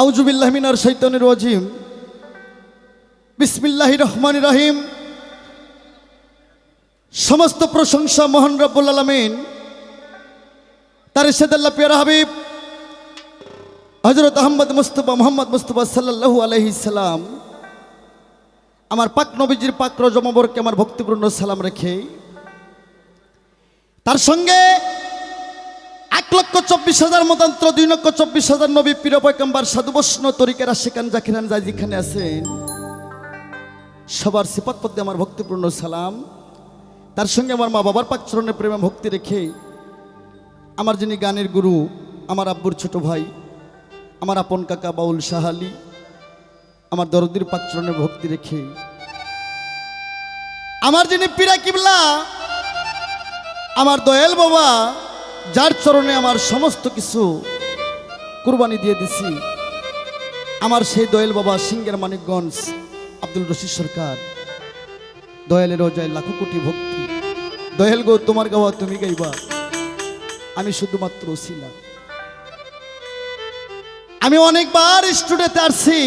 আউজুবিল্লাহমিনার শৈতানুর রাজিম। বিসমিল্লাহ রহমান রাহিম। সমস্ত প্রশংসা মোহন রব্বুল আলমিন। তার সেদাল্লা পিয়ার হাবিব। হজরত আহমদ মুস্তফা, মোহাম্মদ মুস্তফা সাল্লাহু আলহিসাল্লাম আমার পাক নবীজির পাক রজমবরকে আমার ভক্তিপূর্ণ সালাম রেখে, তার সঙ্গে এক লক্ষ চব্বিশ হাজার মতান্তর, দুই লক্ষ চব্বিশ হাজার নবী প্রিয় পয়কম্বার সাধু তরিকেরা সেখান জাকিরান যা যেখানে আছেন। সবার সিপাত পদ্মে আমার ভক্তিপূর্ণ সালাম। তার সঙ্গে আমার মা বাবার পাক চরণে প্রেমে ভক্তি রেখে আমার যিনি গানের গুরু, আমার আব্বুর ছোট ভাই, আমার আপন কাকা বাউল সাহালি আমার দরদির পাক চরণে ভক্তি রেখে আমার যিনি পীরা কিবলা, আমার দয়াল বাবা যার চরণে আমার সমস্ত কিছু কুরবানি দিয়ে দিছি, আমার সেই দয়াল বাবা সিঙ্গের মানিকগঞ্জ আব্দুল রশিদ সরকার। দয়ালের অজয় লাখো কোটি ভক্তি। দয়াল গো, তোমার গাওয়া তুমি গাইবা। আমি শুধুমাত্র ছিলাম আমি অনেকবার স্টুডিওতে আসছি।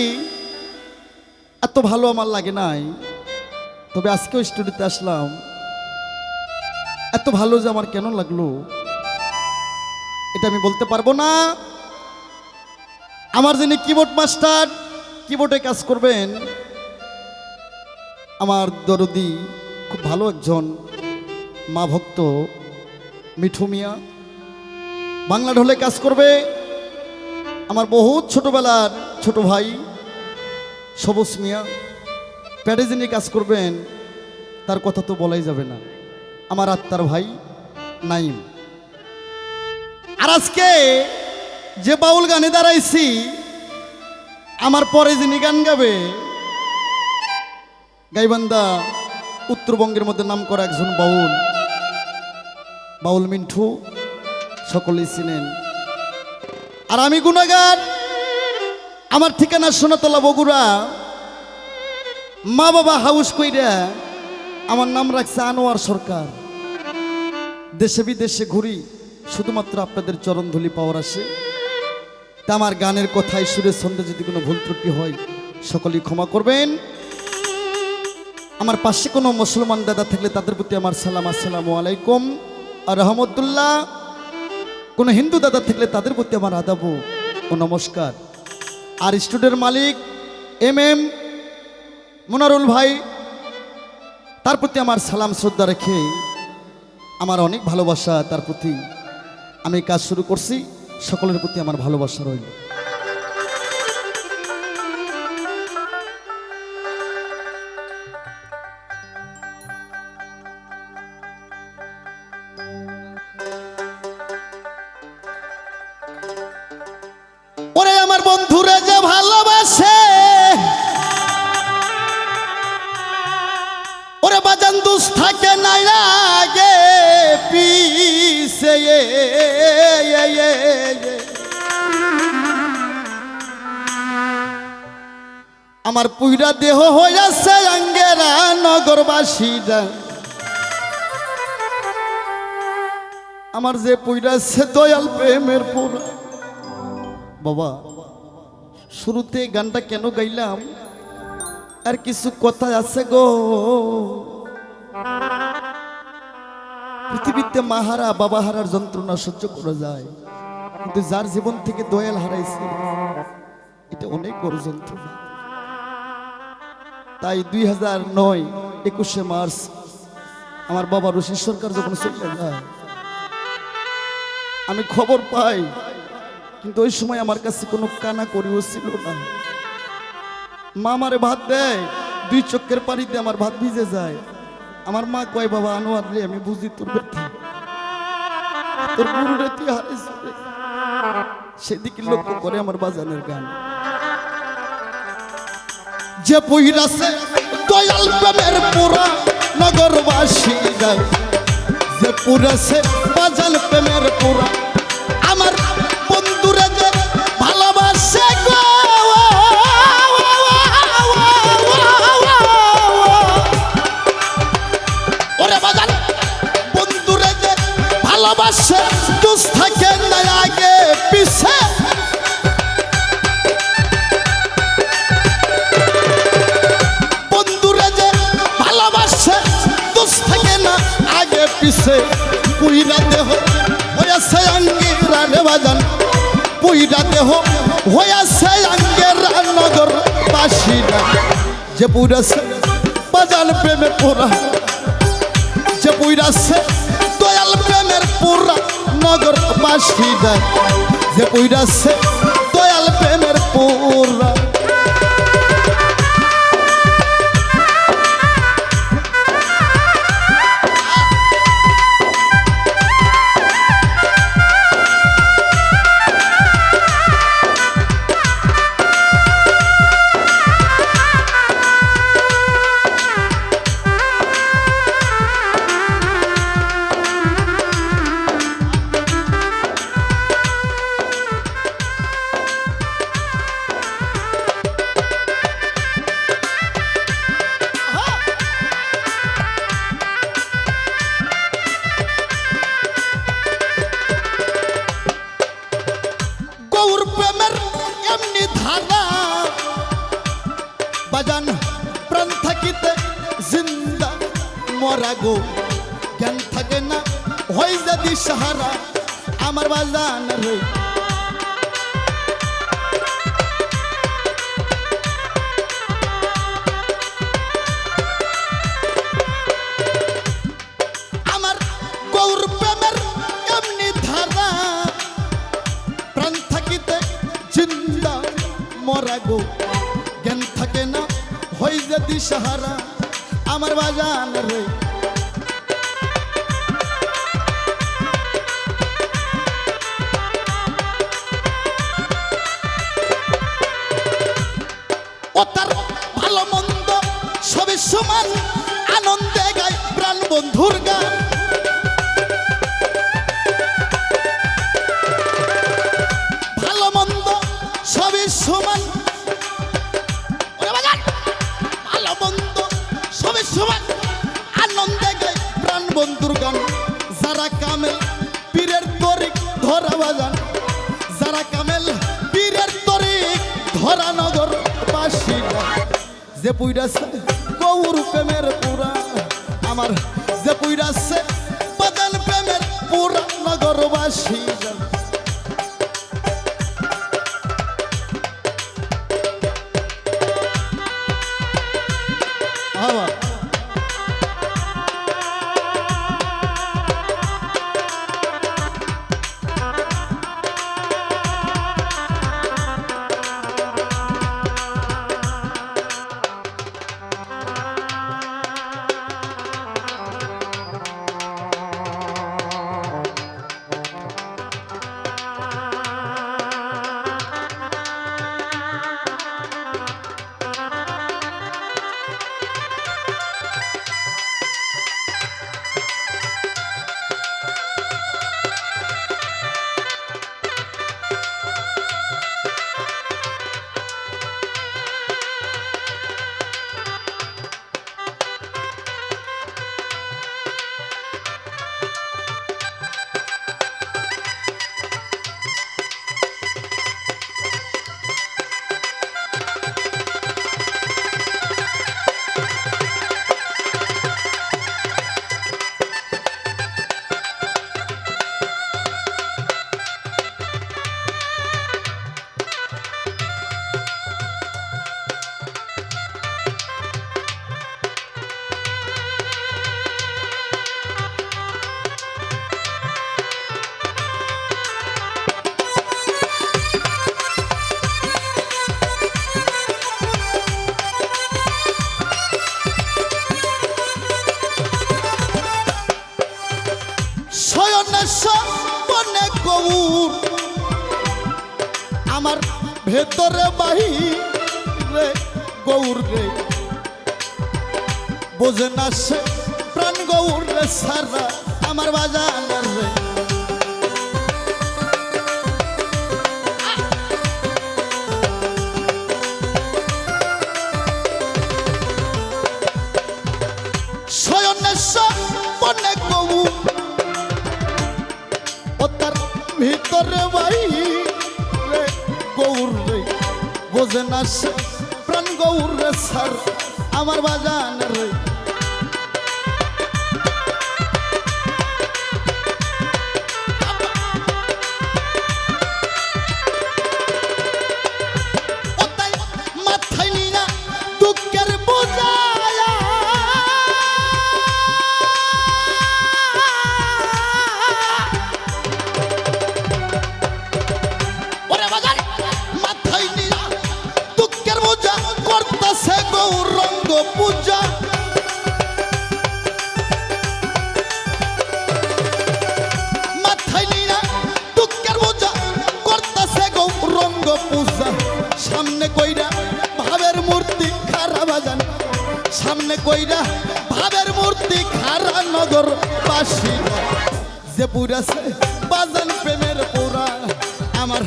এত ভালো আমার লাগে নাই। তবে আজকেও স্টুডিওতে আসলাম। এত ভালো যে আমার কেন লাগল? এটা আমি বলতে পারব না। আমার যিনি কিবোর্ড মাস্টার কিবোর্ডে কাজ করবেন, আমার দরদি খুব ভালো একজন মা ভক্ত, মিঠু মিয়া। বাংলা ঢোলে কাজ করবে। আমার বহুত ছোটবেলার ছোট ভাই, সবুজ মিয়া। প্যাডে যিনি কাজ করবেন, তার কথা তো বলাই যাবে না। আমার আত্মার ভাই নাইম। আর আজকে যে বাউল গানে দাঁড়াইছি, আমার পরে যিনি গান গাবে, গাইবান্ধা উত্তরবঙ্গের মধ্যে নাম করা একজন বাউল বাউল মিন্টু, সকলেই চিনেন। আর আমি গুণাগার, আমার ঠিকানা সোনাতলা বগুড়া। মা বাবা হাউস কইরা আমার নাম রাখছে আনোয়ার সরকার। দেশে বিদেশে ঘুরি। শুধুমাত্র আপনাদের চরণধুলি পাওয়ার আসে। তা আমার গানের কথায় সুরের ছন্দে যদি কোনো ভুল ত্রুটি হয়, সকলেই ক্ষমা করবেন। আমার পাশে কোনো মুসলমান দাদা থাকলে তাদের প্রতি আমার সালাম, আসসালামু আলাইকুম। আর রহমতুল্লাহ, কোনো হিন্দু দাদা থাকলে তাদের প্রতি আমার আদাবু ও নমস্কার। আর student Malik M M Munarul ভাই, তার প্রতি আমার সালাম, শ্রদ্ধা রেখে আমার অনেক ভালোবাসা তার প্রতি আমি কাজ শুরু করছি। সকলের প্রতি আমার ভালোবাসা রইল। আমার পুইরা দেহ হইয়াছে আঙ্গেরা নগরবাসীরা। আমার যে পুইরা সে দয়াল প্রেমের পুরা। বাবা, শুরুতে গানটা কেন গাইলাম? আর কিছু কথা আছে গো। পৃথিবীতে মাহারা বাবা হারার যন্ত্রণা সহ্য করা যায়। কিন্তু যার জীবন থেকে দয়াল হারাইছে, এটা অনেক বড় যন্ত্রণা। তাই দুই হাজার নয় একুশে মার্চ আমার বাবা রশিদ সরকার যখন চলে আমি খবর পাই, কিন্তু ওই সময় আমার কাছে কোনো কানা করিও ছিল না। মা আমারে ভাত দেয়, দুই চক্কের পানিতে আমার ভাত ভিজে যায়। আমার মা কয়, বাবা, আনোয়ার রে, আমি বুঝি তোর তোর গুরু রে তুই হারিস সেদিকে লক্ষ্য করে আমার বাজানের গান। যে বইরাছে দয়াল প্রেমের পুরা নগরবাসী। যে পুরাছে বাজাল পুইরাছে পুইরা দেহ হয়েছে আঙ্গিরা রে বাজান। পুইরা দেহ হয়েছে আঙ্গেরা নগর বাসিরা যে পুইরাছে বাজান প্রেমের পোড়া। যে পুইরাছে দয়াল প্রেমের পুরা নগর বাসিরা যে পুইরাছে দয়াল প্রেমের পুরা গো। জ্ঞান থাকে না হই যদি সাহারা, আমার বাজান জ্ঞান থাকে না হই যদি সাহারা, আমার বাজান রে। ভালো মন্দ সবে সমান, আনন্দে গায় প্রাণ বন্ধুর গান। ভালো মন্দ সবই সমান। ভালো মন্দ সমান প্রাণ বন্ধুর গান। পীরের তরিক ধরা পীরের তরিক ধরা নগর যে পুইডাছে গৌর প্রেমের পুরা। আমার যে পুইডাছে বাজান প্রেমের পুরা নগরবাসীরা বনে গৌর আমার ভেতরে বাহিরে গৌর রে। বোঝে না সে প্রাণ গৌর রে সারা আমার বাজার রে। গৌর ও তার ভিতরে ভাই গৌর রে বোঝে না সে প্রাণ গৌর রে সার আমার বাজান রে। পূজা সামনে কইরা ভাবের মূর্তি খারা বাজান। সামনে কইরা ভাবের মূর্তি খারা নগর বাসী যে পুরাছে বাজান প্রেমের পুরা আমার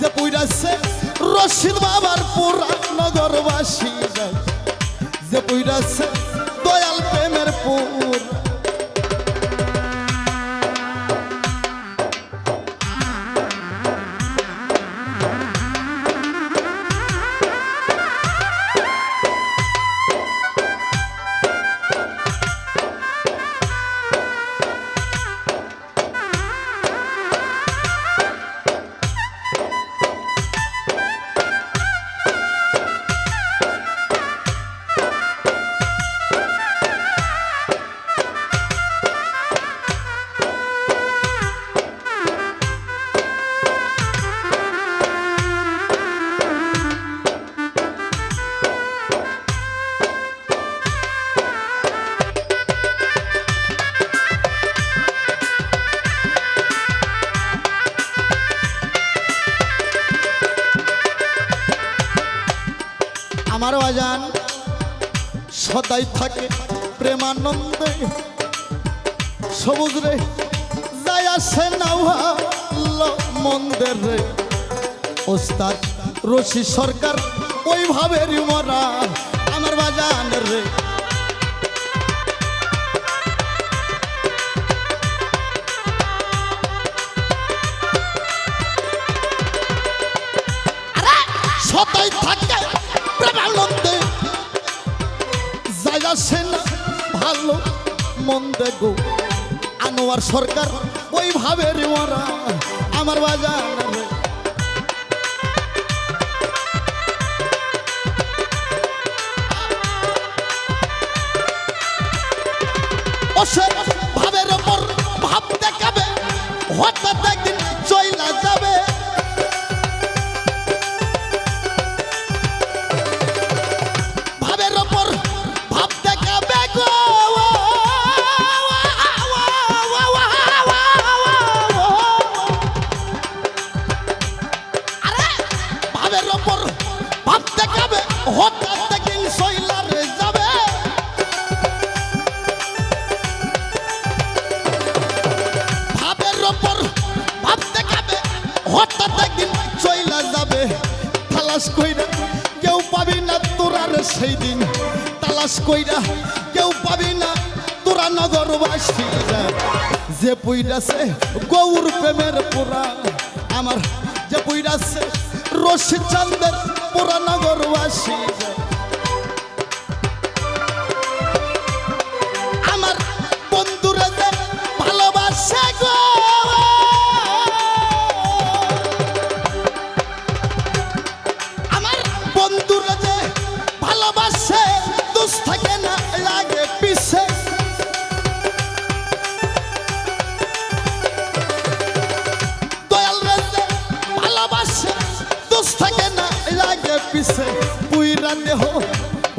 যে পুরাছে রশিদ বাবার পুরা নগরবাসী যে পুরাছে দয়াল প্রেমের পুরা সদাই থাকে প্রেমানন্দে। সবুজ রে, যাই আসে না মন্দের রে। ওস্তাদ, রশি সরকার ওইভাবে মরা আমার বাজান রে। মন্দে গো। আনোয়ার সরকার ওইভাবে রে ওরা আমার বাজার। ভাবের ওপর ভাব দেখাবে হঠাৎ সেই দিন তালাশ কইরা কেউ পাবি না, তোরা নগরবাসী যে। পুইরাছে গৌর প্রেমের পুরা আমার যে পুইরাছে রশি চান্দের পুরা নগরবাসী।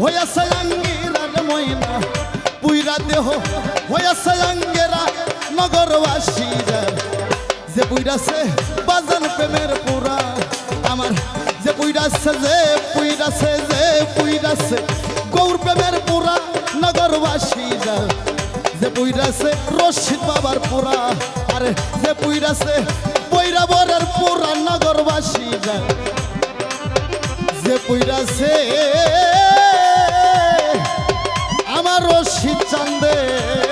হইয়াছে আঙ্গিরার ময়না, পুইরা দেহ হইয়াছে আঙ্গেরা নগরবাসীরা যে পুইরাছে বাজান প্রেমের পুরা, আমার যে পুইরাছে যে পুইরাছে যে পুইরাছে গৌর প্রেমের পুরা নগরবাসীরা যে পুইরাছে রশিদ বাবার পুরা, আরে যে পুইরাছে বৈরাবরের পুরা নগরবাসীরা যে পুইরাছে রশিদ চান্দে।